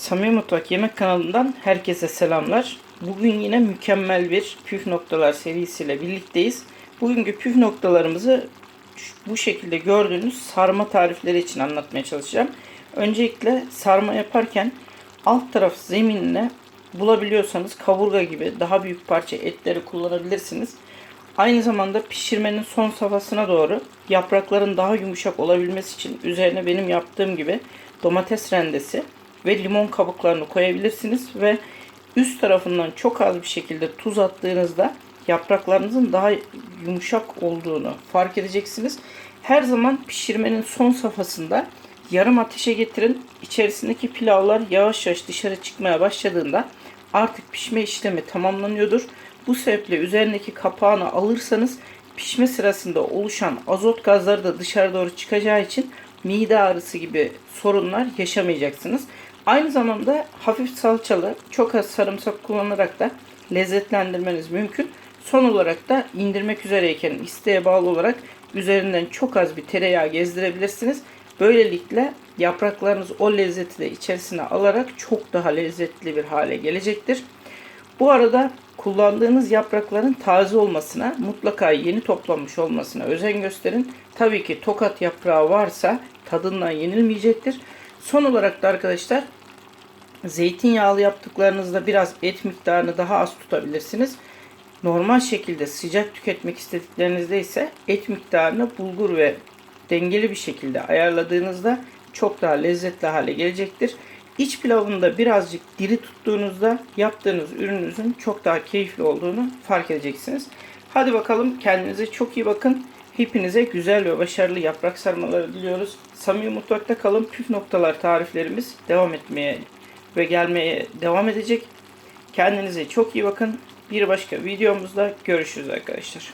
Samimi Mutfak Yemek kanalından herkese selamlar. Bugün yine mükemmel bir püf noktalar serisiyle birlikteyiz. Bugünkü püf noktalarımızı bu şekilde gördüğünüz sarma tarifleri için anlatmaya çalışacağım. Öncelikle sarma yaparken alt taraf zeminine bulabiliyorsanız kaburga gibi daha büyük parça etleri kullanabilirsiniz. Aynı zamanda pişirmenin son safhasına doğru yaprakların daha yumuşak olabilmesi için üzerine benim yaptığım gibi domates rendesi ve limon kabuklarını koyabilirsiniz ve üst tarafından çok az bir şekilde tuz attığınızda yapraklarınızın daha yumuşak olduğunu fark edeceksiniz. Her zaman pişirmenin son safhasında yarım ateşe getirin. İçerisindeki pilavlar yavaş yavaş dışarı çıkmaya başladığında artık pişme işlemi tamamlanıyordur. Bu sebeple üzerindeki kapağını alırsanız pişme sırasında oluşan azot gazları da dışarı doğru çıkacağı için mide ağrısı gibi sorunlar yaşamayacaksınız. Aynı zamanda hafif salçalı, çok az sarımsak kullanarak da lezzetlendirmeniz mümkün. Son olarak da indirmek üzereyken isteğe bağlı olarak üzerinden çok az bir tereyağı gezdirebilirsiniz. Böylelikle yapraklarınız o lezzeti de içerisine alarak çok daha lezzetli bir hale gelecektir. Bu arada kullandığınız yaprakların taze olmasına, mutlaka yeni toplanmış olmasına özen gösterin. Tabii ki tokat yaprağı varsa tadından yenilmeyecektir. Son olarak da arkadaşlar zeytinyağlı yaptıklarınızda biraz et miktarını daha az tutabilirsiniz. Normal şekilde sıcak tüketmek istediklerinizde ise et miktarını bulgur ve dengeli bir şekilde ayarladığınızda çok daha lezzetli hale gelecektir. İç pilavında birazcık diri tuttuğunuzda yaptığınız ürününüzün çok daha keyifli olduğunu fark edeceksiniz. Hadi bakalım kendinize çok iyi bakın. Hepinize güzel ve başarılı yaprak sarmaları diliyoruz. Samimi Mutfak'ta kalın püf noktalar tariflerimiz devam etmeye ve gelmeye devam edecek. Kendinize çok iyi bakın. Bir başka videomuzda görüşürüz arkadaşlar.